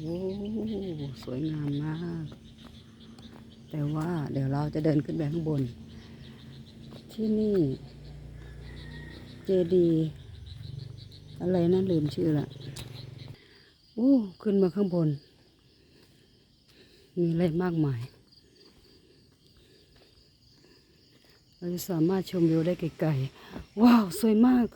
โอ้สวยงามมาก แต่ว่าเดี๋ยวเราจะเดินขึ้นไปข้างบน ที่นี่ เจดี อะไรนะลืมชื่อละโอ้ขึ้นมาข้างบน มีอะไรมากมาย เราจะสามารถชมวิวได้ไกลๆ ว้าว สวยมาก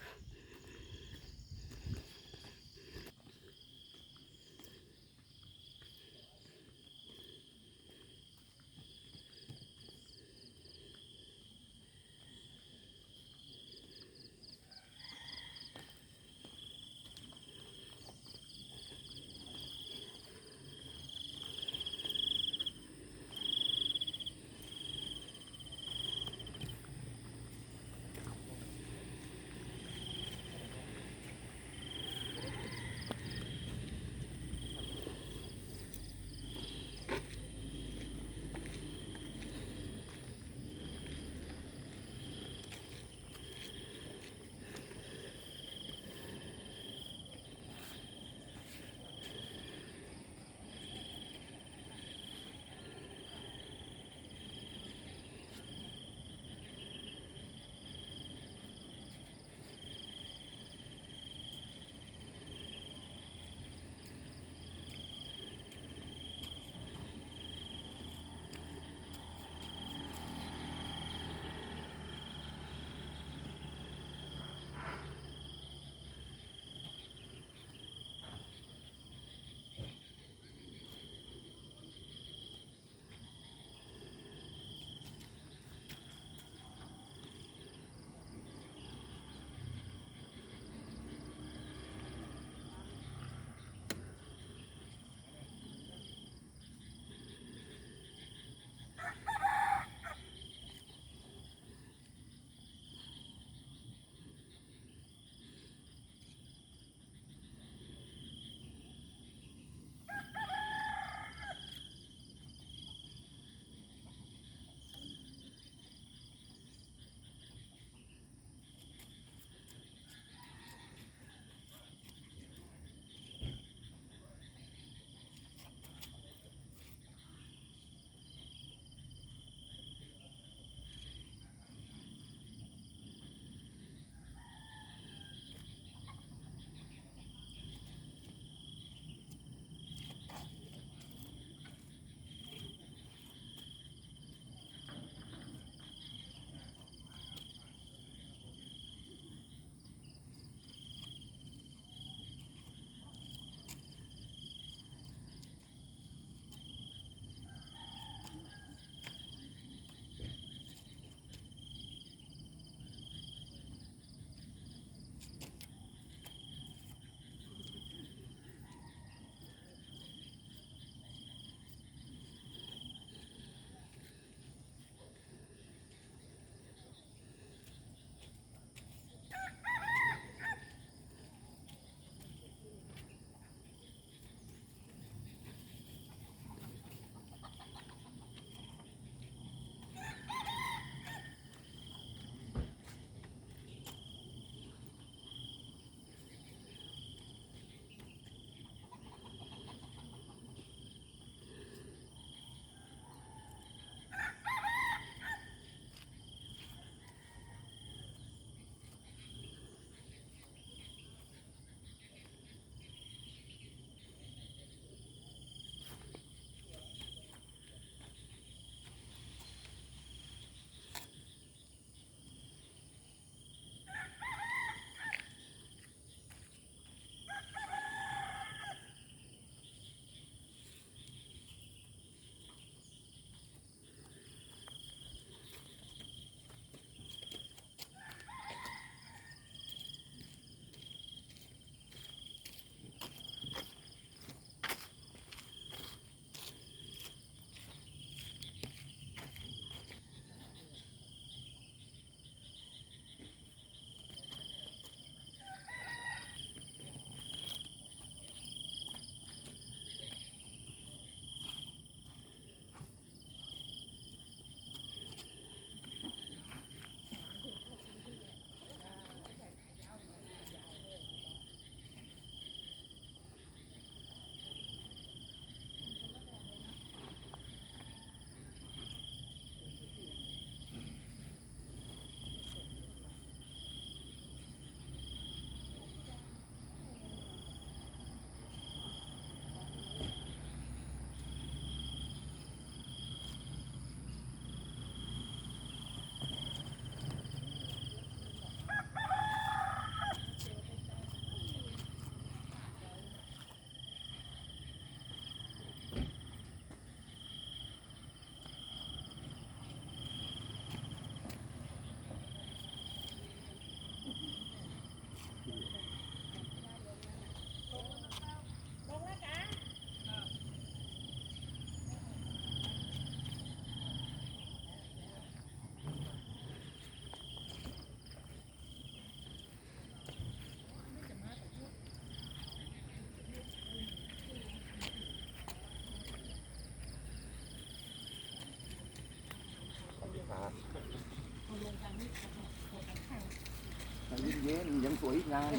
เย็นยังสวยอีกนาน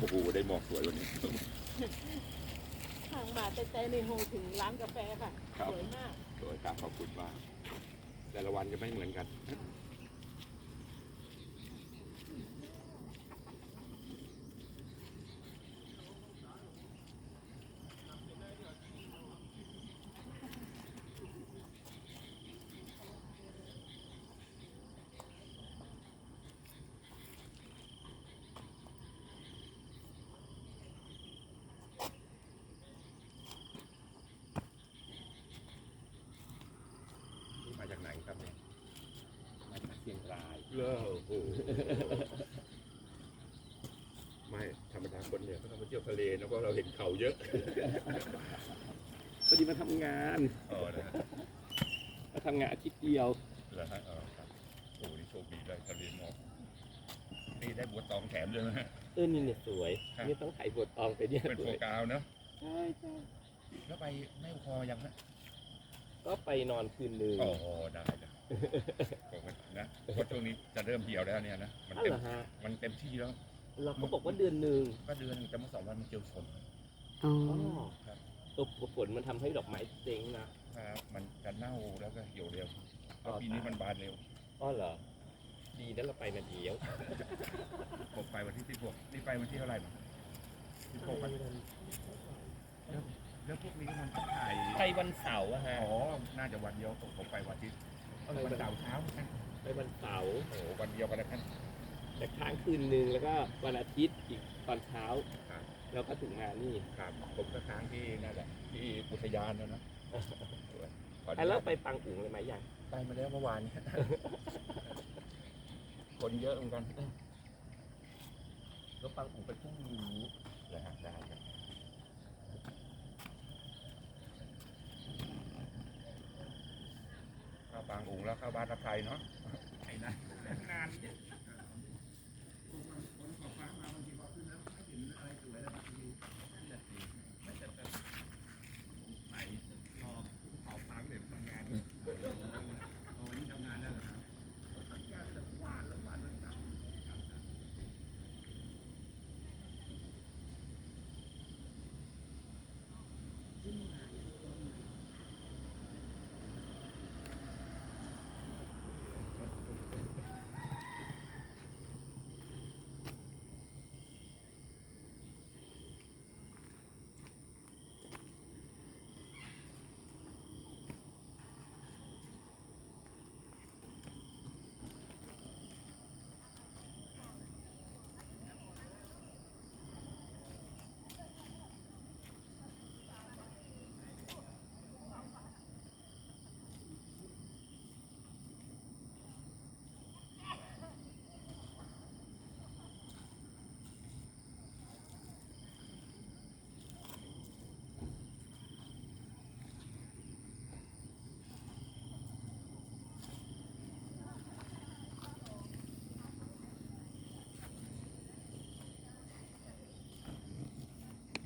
โอ้โหได้หมอกสวยวันนี้ ทางมาแต่ในโฮถึงร้านกาแฟค่ะสวยมาก สวยครับขอบคุณมาก แต่ละวันจะไม่เหมือนกัน เลิกโอ้โหไม่ธรรมดาคนเนี่ยเขาต้องมาเที่ยวทะเลแล้วก็เราเห็นเขาเยอะพอดีมาทำงานอ๋อนะฮะมาทำงานอาทิตย์เดียวเหรอฮะอ๋อครับโอ้โหนี่โชคดีเลยทะเลหมอกนี่ได้บัวตองแถมเลยนะฮะ เออนี่เนี่ยสวยครับ นี่ต้องไถ่บทตองไปเนี่ยเป็นสโฟวยกาวเนอะใช่ใช่แล้วไปแม่อุคอยังฮะก็ไปนอนคืนหนึ่งอ๋อได้เลยผมว่า นะเพราะช่วงนี้จะเริ่มเหี่ยวแล้วเนี่ยนะมันอ้าวเต็มเหรอฮะมันเต็มที่แล้ว เราก็บอกว่าเดือนหนึ่งก็เดือนแต่เมื่อสองวันมันเจอฝนอ๋ออ๋อครับตัวฝนมันทำให้ดอกไม้เจ๊งนะครับมันจะเน่าแล้วก็เหี่ยวเร็วเพอ๋อราะปีนี้มันบานเร็วอ๋อเหรอดีนั้นเราไปนาเดียวผมไปวันที่สิบหกนี่ไปวันที่เท่าไหร่มาสิบหกแล้วพวกนี้มันก็ถ่ายไปวันเสาร์อะฮะอ๋อน่าจะวันเดียวผมไปวันอาที่เอาไปวันวันเสาร์เช้าเหมือนกันไปวันเสาร์โอ้โหวันเดียวกันแล้วกันแต่ค้างคืนหนึ่งแล้วก็วันอาทิตย์อีกตอนเช้าครับ แล้วก็ถึงงานนี่ครับผมก็ค้างที่นั่นแหละที่อุทยานนะนะขออนุอะญาตแล้วไปปังอุ๋งเลยไหมยังไปมาแล้วเมื่อวานนี้ คนเยอะเหมือนกัน แล้วปังอุ๋งไปพรุ่งนี้เลยฮะได้ครับเข้าบางอุ๋งแล้วเข้าบ้านรักไทยเนาะไอ้นะนานเนี่ยไหนพอเผาพังเดี๋ยวทำงานโอ้นี่ทำงานแล้วเหรอครับ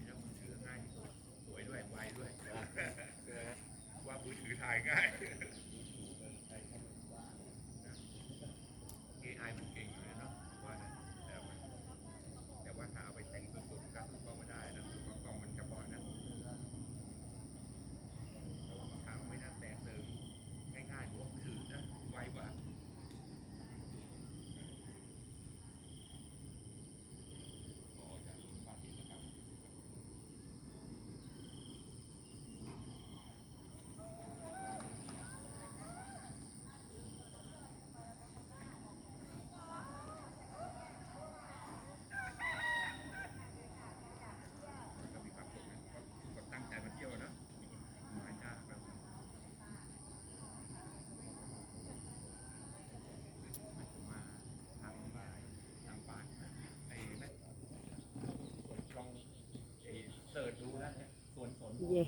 แล้วมือถือง่ายที่สุดสวยด้วย ไวด้วย ว่ามือถือถ่าย ง่าย AI มันเก่งอยู่แล้วเนาะว่านะแต่มันแต่ว่าถ้าเอาไปแต่งสุดๆก็ก็ไม่ได้นะเพราะกล้องมันเฉพาะนะแต่ว่าบางครั้งไม่น่าแต่งเติมง่ายๆกว่ามือถือนะไวกว่า ขอจากคุณป้าทิพย์นะครับ ก็มีความสุขนะก็ตั้งใจมาเที่ยวนะหมายจ้าครับมาทางบ่ายทางป่านไอ้นั่นลองไอ้ เสิร์ชดูนะเนี่ยส่วนสนเย้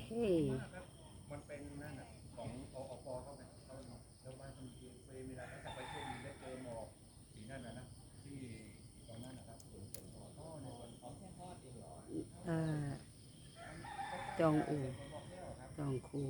มากครับมันเป็นนั่นน่ะของออปเขาเนี่ยเขาแล้วบ้านมันเฟรมเวลาถ้าจะไปช่วยได้เจอหมอกสีนั่นนะนะที่ตรงนั้นนะครับสวนสนทอท่อในวันของแค่ทอดเองเหรอเอ่อจองอูจองคู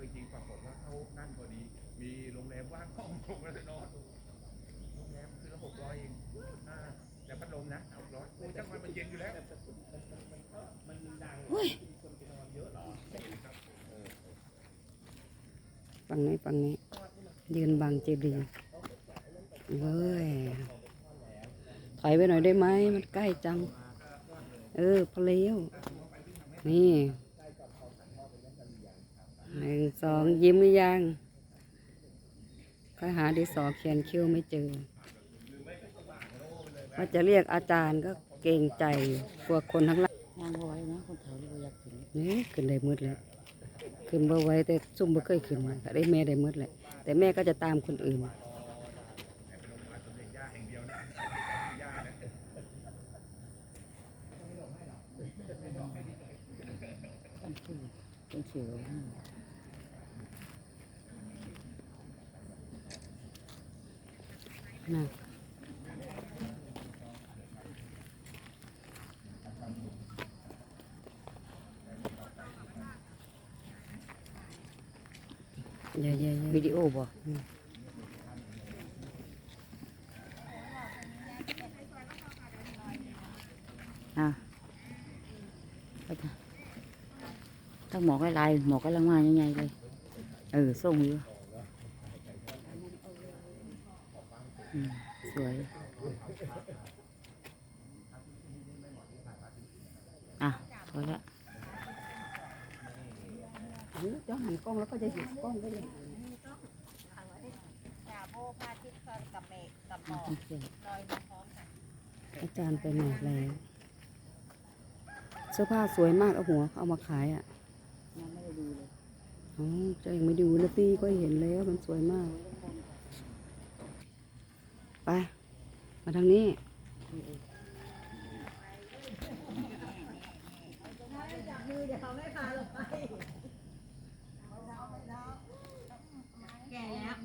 จริงๆปรากฏว่าเขานั่นพอดี มีโรงแรมว่างห้องผมก็เลยนอนโรงแรมคือละหกร้อยเองอ่าแต่พัดลมนะหกร้อยโอ้ยจังมันมันเย็นอยู่แล้ว ฝั่งนี้ฝั่งนี้ ยืนบังเจดีย์เว้ยถอยไปหน่อยได้ไหมมันใกล้จัง เออพอเลี้ยวนี่หนึ่งสองยิ้มหรือยังค่อยหาดีสอเขียนคิ้วไม่เจอว่าจะเรียกอาจารย์ก็เกรงใจพวกคนทั้งหลายงานไว้นะคนแถวนี้อยากถึงนี่ขึ้นได้หมืดแล้วขึ้นบ่ไหว้แต่ซุ่มบ่เคยขึ้นมาก็ได้แม่ได้หมืดแหละ แต่แม่ก็จะตามคนอื่น ตั้งชื่อเป็นเสือ นะเย่ๆๆ วิดีโอบ่ อะไปเถอะถ้า หมอกไลายๆหมอกกำลังมายังไงเลย เออส่งอยู่อืมสวย อะพอละหันจะหันกล้องแล้วก็จะหยุดกล้องได้เลยจ่าโบพาทิตย์กับเมฆกับหมอกต้องเสียลอยมาพร้อมกันอาจารย์ไปไหนแล้วเสื้อผ้าสวยมากเอาหัว เอามาขายอะ ยังไม่ได้ดูเลย อ๋อ เจะยังไม่ดูนะพี่ก็เห็นแล้วมันสวยมาก ไป มาทางนี้ แก่แล้ว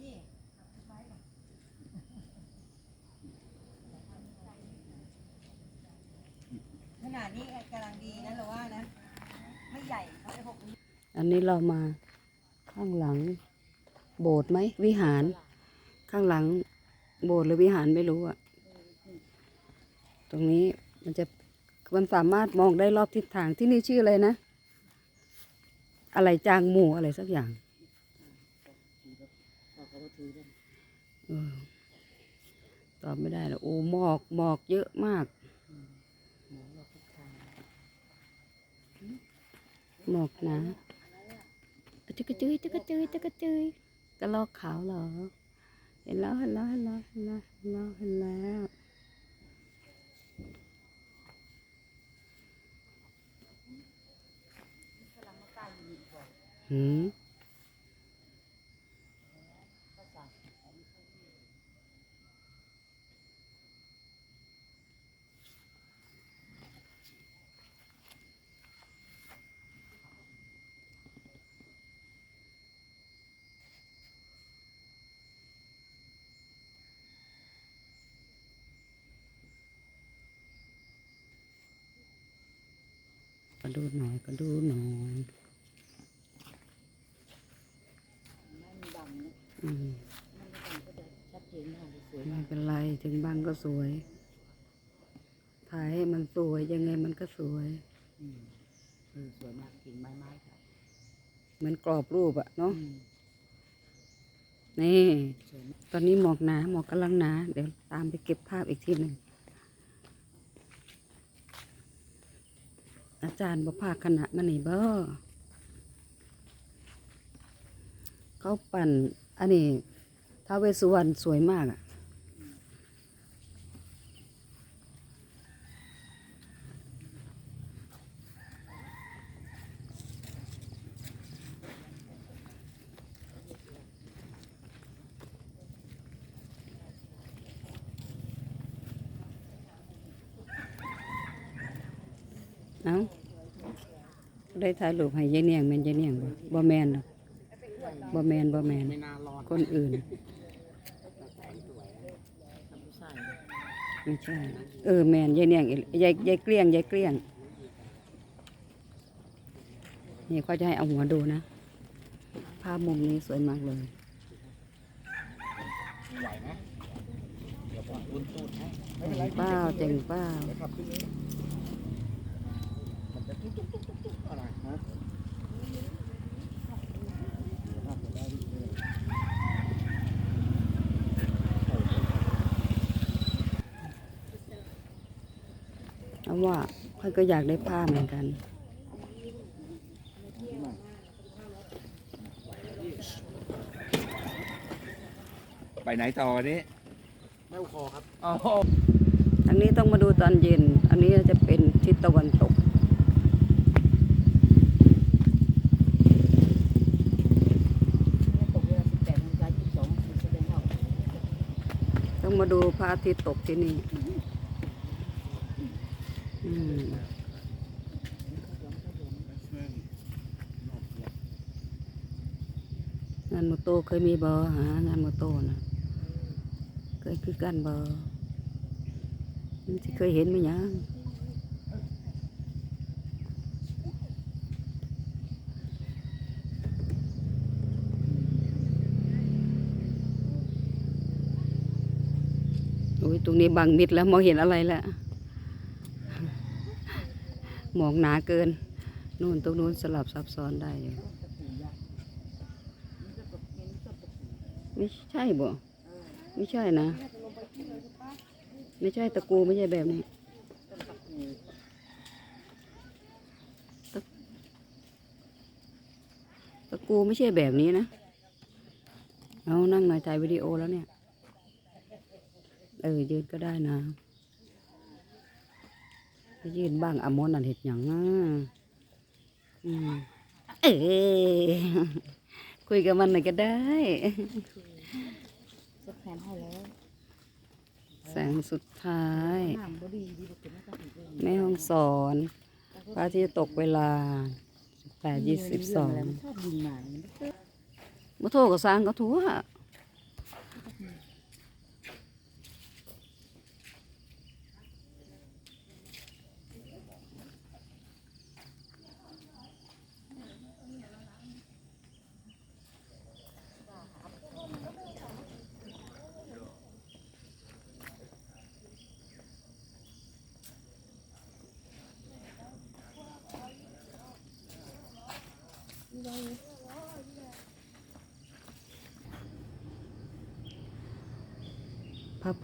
นี่ขนาดนี้กำลังดีนะเราว่านะ ไม่ใหญ่เขาไอ้หกนิ้ว อันนี้เรามาข้างหลังโบสถ์ไหมวิหาร ข้างหลังโบสถ์หรือวิหารไม่รู้อะตรงนี้มันจะมันสามารถมองได้รอบทิศทางที่นี่ชื่ออะไรนะ อะไรจางหมู่อะไรสักอย่างตอบไม่ได้แล้วโอ้หมอกหมอกเยอะมากหมอกนะ จึกกระจุยจึกกระจุยจึกกระจุยกระลอกขาวเหรอ เห็นแล้วเห็นแล้วเห็นแล้วเห็นแล้วเห็นแล้วเห็นแล้วหืม ดูหน่อยก็ดูหน่อยไม่มีดำนะอืมไม่มีดำก็จะชัดเจนมากเลยสวยไม่มากเป็นไรถึงบางก็สวย ถ่ายให้มันสวยยังไงมันก็สวยอืมเออสวยมากกิ่งไม้ไม้ค่ะเหมือนกรอบรูปอะเนาะอืมนี่สวยมากตอนนี้หมอกหนาหมอกกำลังหนา เดี๋ยวตามไปเก็บภาพอีกทีหนึ่ง อาจารย์บอกภาคณะมันนี่เบอเขาปั่น อันนี้ท้าเวสสุวรรณสวยมากอะเอ้า ได้ถ่ายรูปให้ยายเนียงแม่นยายเนียงบ่บ่แมนดอกบ่แมนบ่แมนไม่น่ารอดคนอื่นแต่แสงสวยนะทำผู้ชายไม่ใช่เออแมนยายเนียงอียายยายเกลี้ยงยายเกลี้ยงนี่เขาจะให้เอาหัวดูนะ ภาพมุมนี้สวยมากเลยเจ๋งเป้าเจ๋งเป้า เอาว่าค่อยก็อยากได้ผ้าเหมือนกัน ไปไหนต่อวันนี้แม่คอครับอ๋ออันนี้ต้องมาดูตอนเย็น อันนี้จะเป็นทิศตะวันตก ตกเวลาสิบแปดนาฬิกายี่สิบสองนาทีแสดงว่า ต้อง มาดูพระอาทิตย์ตกที่นี่งานมโตเคยมีบอหางานมโตนะเคยคือกันบอมันสิเคยเห็นไหมยังโอ้ยต รงนี้บังมิดแล้วมองเห็นอะไรแล้วหมองหนาเกิน นู่นตรงนู้นสลับซับซ้อนได้อยู่ไม่ใช่บ่ไม่ใช่นะ ไม่ใช่ตะกูไม่ใช่แบบนี้ตะตะกูไม่ใช่แบบนี้นะ เอานั่งหน่อยถ่ายวิดีโอแล้วเนี่ย เออ ยืนก็ได้นะไปยืนบ้างอามอนนั่นเห็ดหยังอะอืมเออคุยกับมันหน่อยก็ได้จะแผนให้แล้ว แสงสุดท้ายน้ำบดีดีกว่าเป็นนักการเมืองแม่ห้องสอนพระอาที่ตกเวลาแปดยี่สิบสองชอบยิงมาเนี่ยมาโทรกับสร้างก็ทั่ว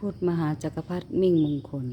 พุทธมหาจักรพรรดิมิ่งมงคล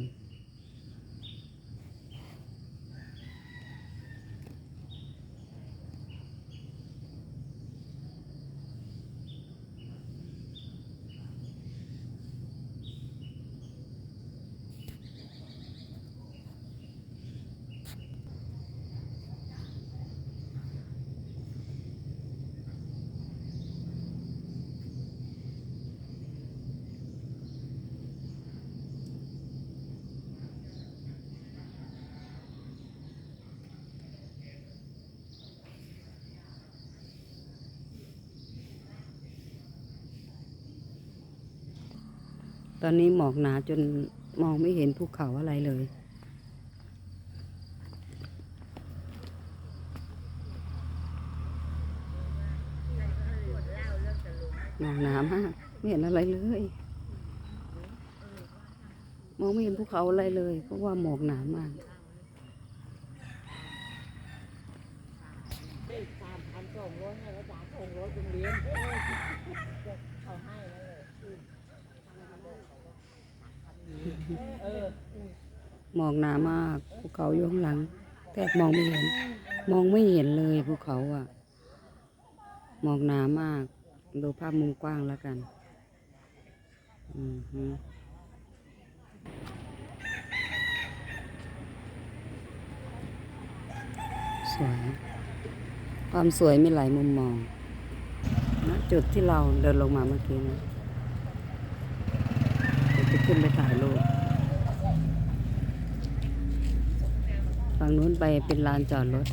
ตอนนี้หมอกหนาจนมองไม่เห็นภูเขาอะไรเลย หมอกหนามากไม่เห็นอะไรเลย มองไม่เห็นภูเขาอะไรเลย เพราะว่าหมอกหนามากสามพันสองร้อยให้อาจารย์สองร้อยโรงเรียนเขาให้แล้วเลยเออ ห มอกหนามากภูเขาอยู่ข้างหลัง แทบมองไม่เห็น มองไม่เห็นเลยภูเขาอะ มอกหนามาก ดูภาพมุมกว้างแล้วกันอือฮึสวย ความสวยมีหลายมุมมองนะจุดที่เราเดินลงมาเมื่อกี้นะเดี๋ยวจะ ขึ้นไปถ่ายรูปฝั่งนู้นไปเป็นลานจอดรถ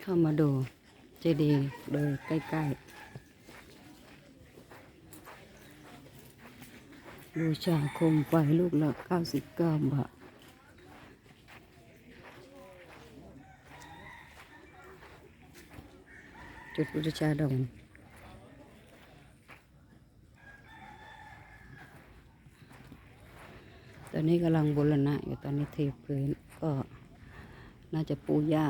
เข้ามาดูเจดีย์เลยใกล้ๆบูชาคมไฟลูกละ99บาท จุดบูชาดอกตอนนี้กำลังบูรณะอยู่ตอนนี้เทพื้นก็น่าจะปูหญ้า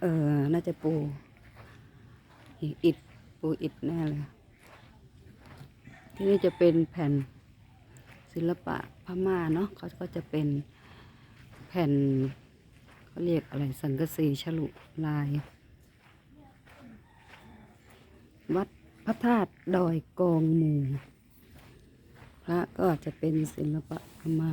เออ น่าจะปูอิฐปูอิฐแน่เลย ที่นี่จะเป็นแผ่นศิลปะพม่าเนาะเขาก็จะเป็นแผ่นเขาเรียกอะไรสังกะสีฉลุลาย วัดพระธาตุดอยกองมู พระก็จะเป็นศิลปะพม่า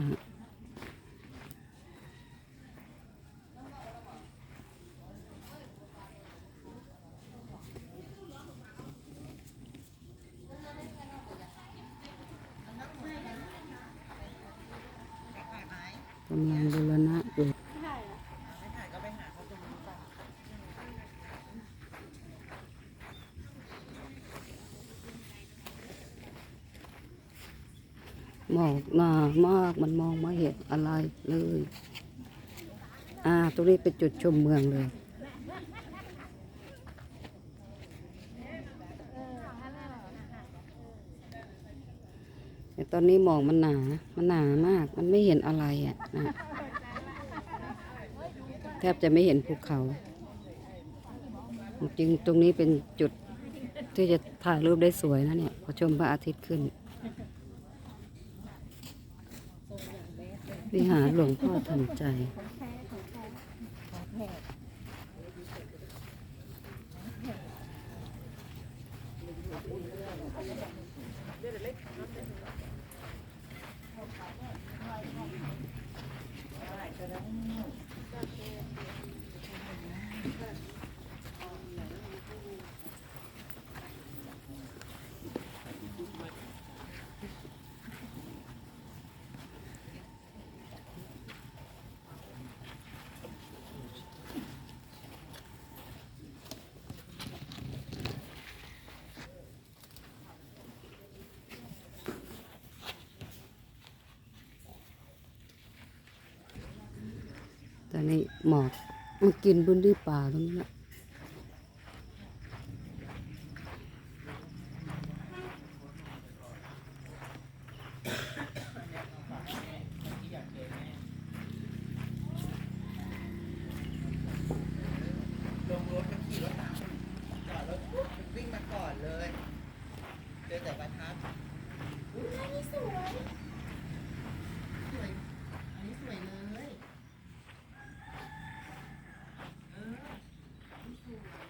กำลังบูรณะอยู่หมอกหนา มากมันมองไม่เห็นอะไรเลย อ่า ตรงนี้เป็นจุดชมเมืองเลยแต่ตอนนี้หมอกมันหนา มันหนามาก มันไม่เห็นอะไรอะนะแทบจะไม่เห็นภูเขา จริงตรงนี้เป็นจุดที่จะถ่ายรูปได้สวยนะเนี่ยพอชมพระอาทิตย์ขึ้น วิ หารหลวงพ่อทันใจ ตอนนี้หมอกมันกินพื้นที่ป่าตรงนี้แหละ ลงรถมาขี่รถตามจอดรถปุ๊บวิ่งมาก่อนเลย เจอแต่ประทัดอุ้ยอันนี้สวย สวย อันนี้สวยเลย เออนี่สวย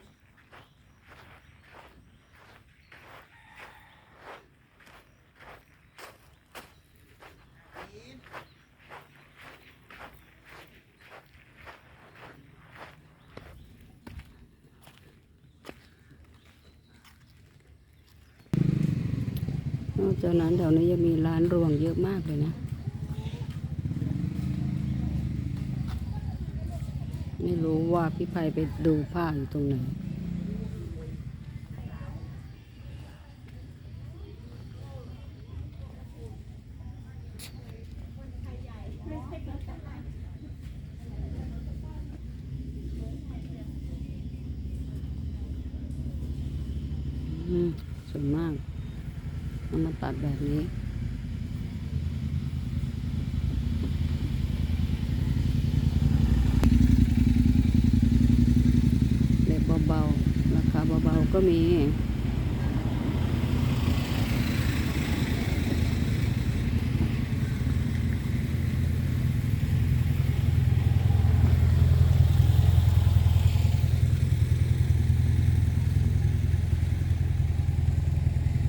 น อกจากนั้นแถวนี้ยังมีร้านรวงเยอะมากเลยนะ ไม่รู้ว่าพี่ภัยไปดูผ้าอยู่ตรงไหนสวยมาก เอามาปรับแบบนี้แบบเบาๆราคาเบาๆก็มี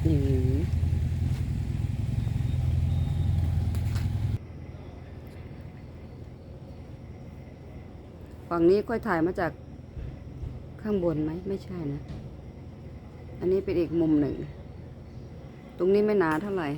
นี่ฝั่ งนี้ค่อยถ่ายมาจากข้างบนไหมไม่ใช่นะ อันนี้เป็นอีกมุมหนึ่ง ตรงนี้ไม่หนาเท่าไหร่